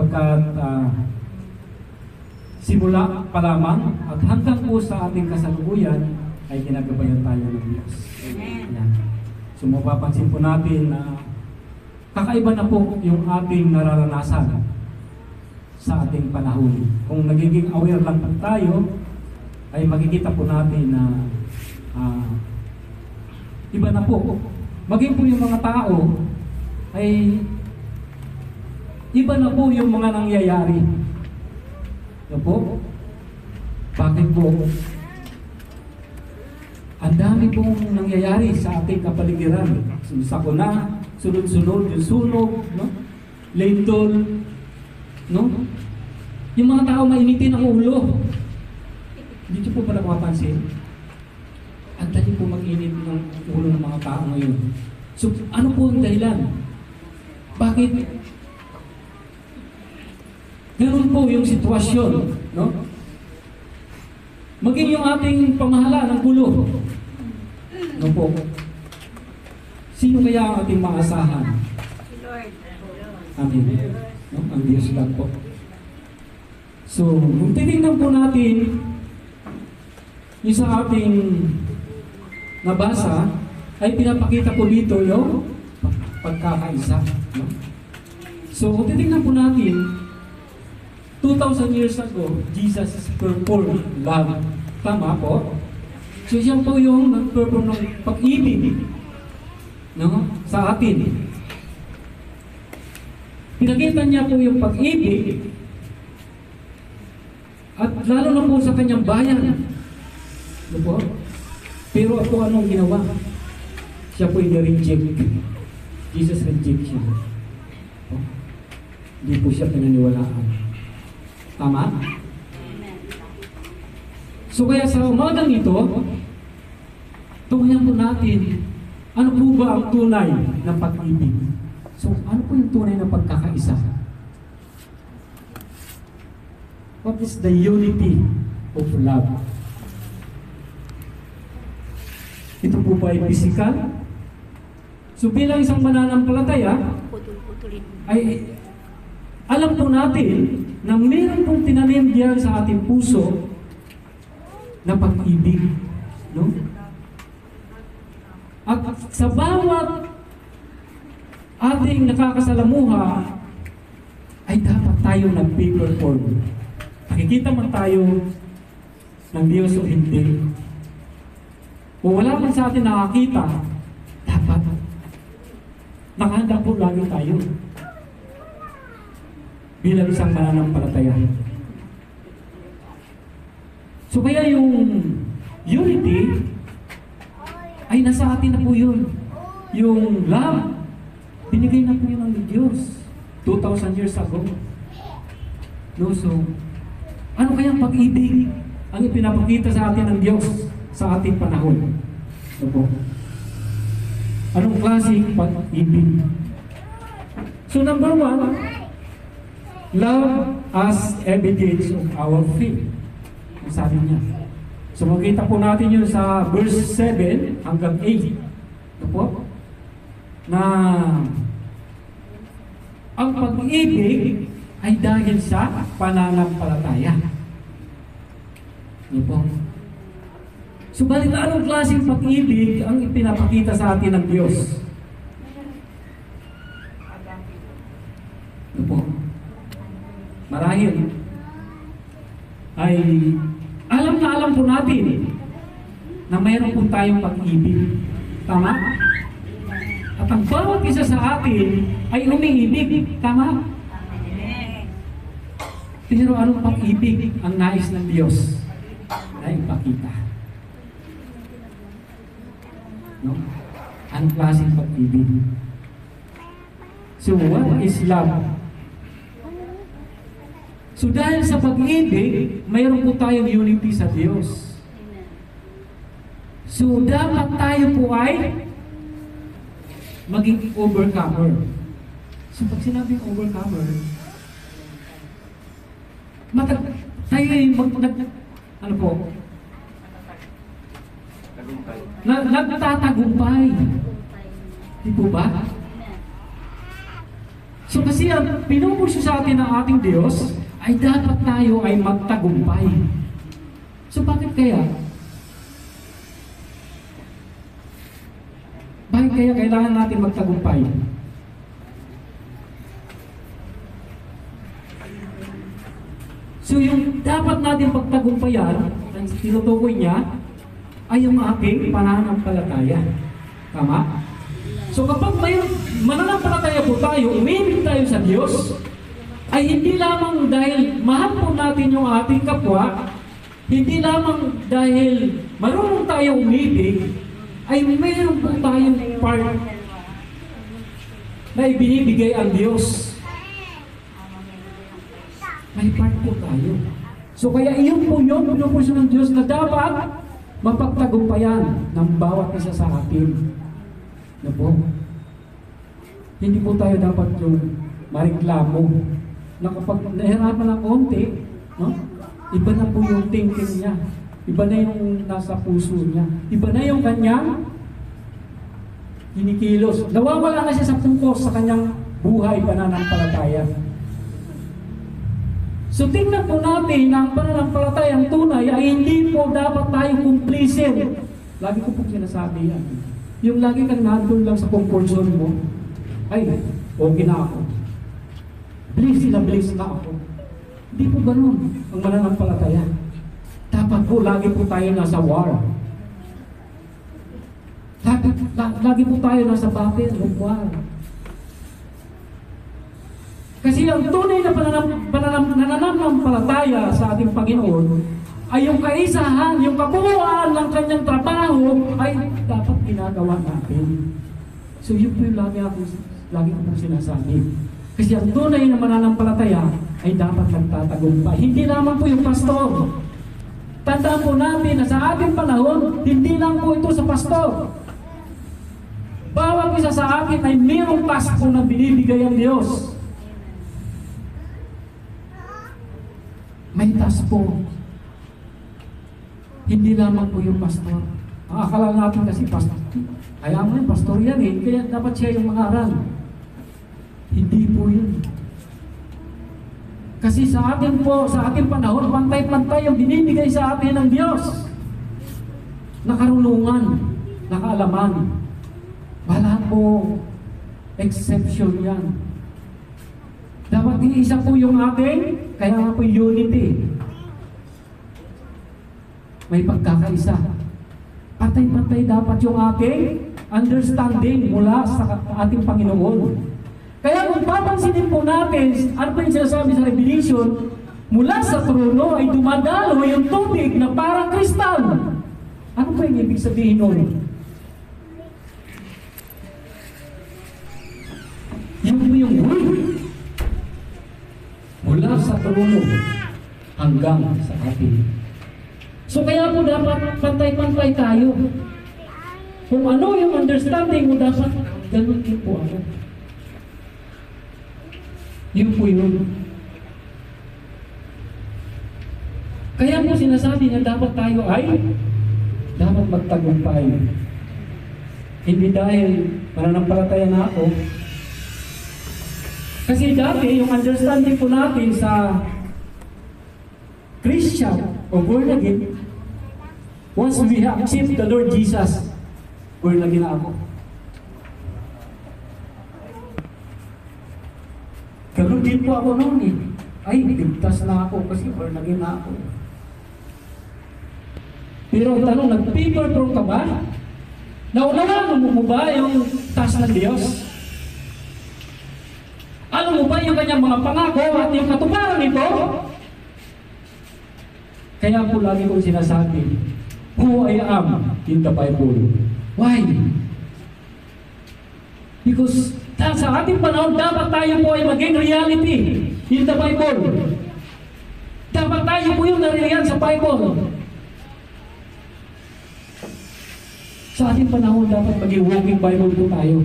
Pagkat ah, simula pa lamang at hanggang po sa ating kasalukuyan ay ginagabayan tayo ng Diyos. Yan. So mapapansin po natin na kakaiba na po yung ating nararanasan sa ating panahon. Kung nagiging aware lang po tayo, ay makikita po natin na ah, iba na po. Maging po yung mga tao ay iba na po yung mga nangyayari. Ano po? Bakit po? Ang dami pong nangyayari sa ating kapaligiran. Sakuna, sunod-sunod, yung sunog, no? Lindol, no? Yung mga tao mainitin ang ulo. Hindi po pala mapapansin? Ang dali po mag-init ng ulo ng mga tao ngayon. So, ano po ang dahilan? Bakit Ganun po yung sitwasyon, no? Maging yung ating pamahala ng gulo. No po. Sino kaya ang ating maasahan? Amin. No? Ang Diyos lang po. So, kung titignan po natin yung sa ating nabasa, ay pinapakita po dito yung pagkakaisa. No? So, kung titignan po natin, 2,000 years ago, Jesus performed love. Tama po? So, siya po yung nag-perform ng pag-ibig no? sa atin. Pinakita niya po yung pag-ibig at lalo na po sa kanyang bayan. Ano po? Pero ako anong ginawa? Siya po yung reject. Jesus reject siya. Hindi po siya pinaniwalaan. Tama? So kaya sa umagang ito, tunghayan po natin, ano po ba ang tunay ng pag-ibig? So ano po yung tunay ng pagkakaisa? What is the unity of love? Ito po ba ay physical? So bilang isang mananampalataya, ay alam po natin na meron pong tinanim diyan sa ating puso na pag-ibig. No? At sa bawat ating nakakasalamuha, ay dapat tayo nag-perform. Nakikita man tayo ng Diyos o hindi. Kung wala man sa atin nakakita, dapat nakahanda po lagi tayo bilang isang mananampalataya. So kaya yung unity ay nasa atin na po yun. Yung love, binigay na po yun ng Diyos 2,000 years ago. No, so, ano kayang pag-ibig ang ipinapakita sa atin ng Diyos sa ating panahon? Ano po? Anong klaseng pag-ibig? So number one, Love as evidence of our faith. Ang sabi niya. So makita po natin yun sa verse 7 hanggang 8. Ito po. Na ang pag-ibig ay dahil sa pananampalataya. Ito po. So balik anong klaseng pag-ibig ang ipinapakita sa atin ng Diyos? Ito po marahil ay alam na alam po natin na mayroon po tayong pag-ibig. Tama? At ang bawat isa sa atin ay umiibig. Tama? Pero anong pag-ibig ang nais ng Diyos na ipakita? No? Anong klaseng pag-ibig? So what is love? So dahil sa pag-ibig, mayroon po tayong unity sa Diyos. So dapat tayo po ay maging overcomer. So pag sinabing overcomer, matag tayo ay mag, nag, ano po, na, nagtatagumpay. Di po ba? So kasi ang pinupusyo sa atin ng ating Diyos ay dapat tayo ay magtagumpay. So bakit kaya? Bakit kaya kailangan natin magtagumpay? So yung dapat natin pagtagumpayan, ang tinutukoy niya, ay yung ating pananampalataya. Tama? So kapag may mananampalataya po tayo, umibig tayo sa Diyos, ay hindi lamang dahil mahal po natin yung ating kapwa, hindi lamang dahil marunong tayo umibig, ay mayroon po tayong part na ibinibigay ang Diyos. May part po tayo. So kaya iyon po yung pinupusyo ng Diyos na dapat mapagtagumpayan ng bawat isa sa atin. Na po, hindi po tayo dapat yung mareklamo na kapag nahirapan ng konti, no? iba na po yung thinking niya. Iba na yung nasa puso niya. Iba na yung kanyang kinikilos. Nawawala na siya sa focus sa kanyang buhay pananampalataya. So tingnan po natin na ang pananampalatayang tunay ay hindi po dapat tayo kumplisin. Lagi ko po sinasabi yan. Yung lagi kang nandun lang sa comfort zone mo, ay, okay na ako. Bliss na bliss na ako. Hindi po ganun ang mananampalataya. Dapat po, lagi po tayo nasa war. Lagi, la- lagi po tayo nasa battle of war. Kasi ang tunay na pananam, nananampalataya sa ating Panginoon ay yung kaisahan, yung kabuuan ng kanyang trabaho ay dapat ginagawa natin. So yun po yung lagi, ako, lagi ko pong sinasabi. Kasi ang tunay na mananampalataya ay dapat nagtatagumpay. Hindi lamang po yung pastor. Tandaan po natin na sa ating panahon, hindi lang po ito sa pastor. Bawat isa sa akin ay mayroong task po na binibigay ang Diyos. May task po. Hindi lamang po yung pastor. Ang akala natin kasi pastor. Kaya mo yung pastor yan eh. Kaya dapat siya yung mangaral. Hindi po yun. Kasi sa atin po, sa ating panahon, pantay-pantay yung binibigay sa atin ng Diyos. Nakarulungan, nakaalaman. Wala po exception yan. Dapat iisa po yung ating, kaya nga po unity. May pagkakaisa. Patay-patay dapat yung ating understanding mula sa ating Panginoon. Kaya kung papansinin po natin, ano po yung sinasabi sa Revelation, mula sa trono ay dumadalo yung tubig na parang kristal. Ano po yung ibig sabihin nun? Yun po yung word. Mula sa trono hanggang sa atin. So kaya po dapat pantay-pantay tayo. Kung ano yung understanding mo, dapat ganun din po ako. Yun po yun. Kaya po sinasabi na dapat tayo ay dapat magtagumpay. Hindi dahil mananampalataya na ako. Kasi dati, yung understanding po natin sa Christian o born again, once we accept the Lord Jesus, born again ako. Ganun din po ako noon eh. Ay, ligtas na ako kasi born again na ako. Pero ang tanong, nag-paper from ka ba? Naunawan mo mo ba yung task ng Diyos? Alam mo ba yung kanyang mga pangako at yung katuparan nito? Kaya po lagi kong sinasabi, who I am in the Bible. Why? Because ta- sa ating panahon, dapat tayo po ay maging reality in the Bible. Dapat tayo po yung narilihan sa Bible. Sa ating panahon, dapat maging walking Bible po tayo.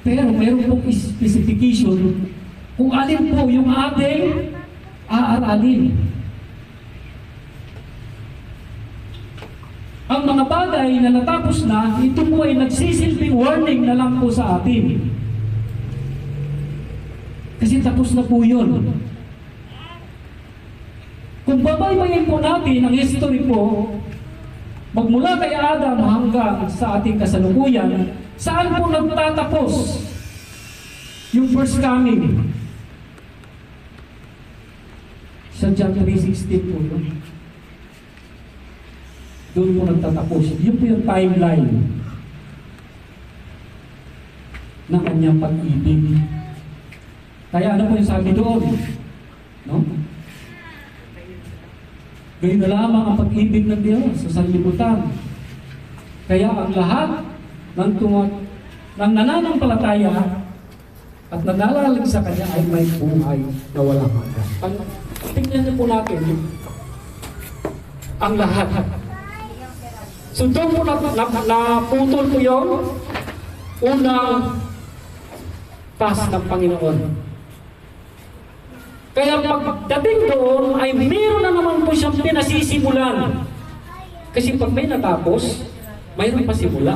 Pero meron pong specification kung alin po yung ating aaralin. Ang ang mga bagay na na, ito po ay nagsisilbing warning na lang po sa atin. Kasi tapos na po yun. Kung babaybayin po natin ang history po, magmula kay Adam hanggang sa ating kasalukuyan, saan po nagtatapos yung first coming? Sa John 3.16 po yun. Doon po nagtatapos. Yun po yung timeline ng kanyang pag-ibig. Kaya ano po yung sabi doon? No? Gayun na lamang ang pag-ibig ng Diyos sa sanlibutan. Kaya ang lahat ng tungat ng nananampalataya at nananalig sa Kanya ay may buhay na walang hanggan. Tingnan niyo po natin ang lahat. So doon po na, na, naputol po yun unang pass ng Panginoon. Kaya pagdating doon ay meron na naman po siyang pinasisimulan. Kasi pag may natapos, mayroon pa simula.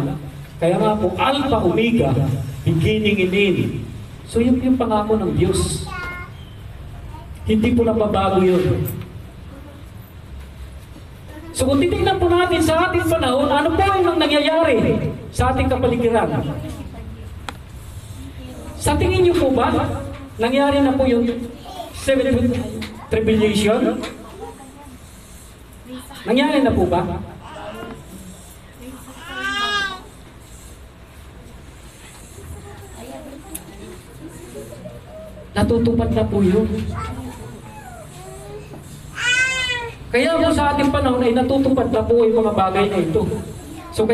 Kaya nga po, Alpha, Omega, beginning and end. So yun yung pangako ng Diyos. Hindi po nababago yun. So kung titignan po natin sa ating panahon, ano po yung nangyayari sa ating kapaligiran? Sa tingin niyo po ba, nangyari na po yung seventh tribulation? Nangyari na po ba? Natutupad na po yun. Kaya po sa ating panahon ay natutupad na po yung mga bagay na ito. So kaya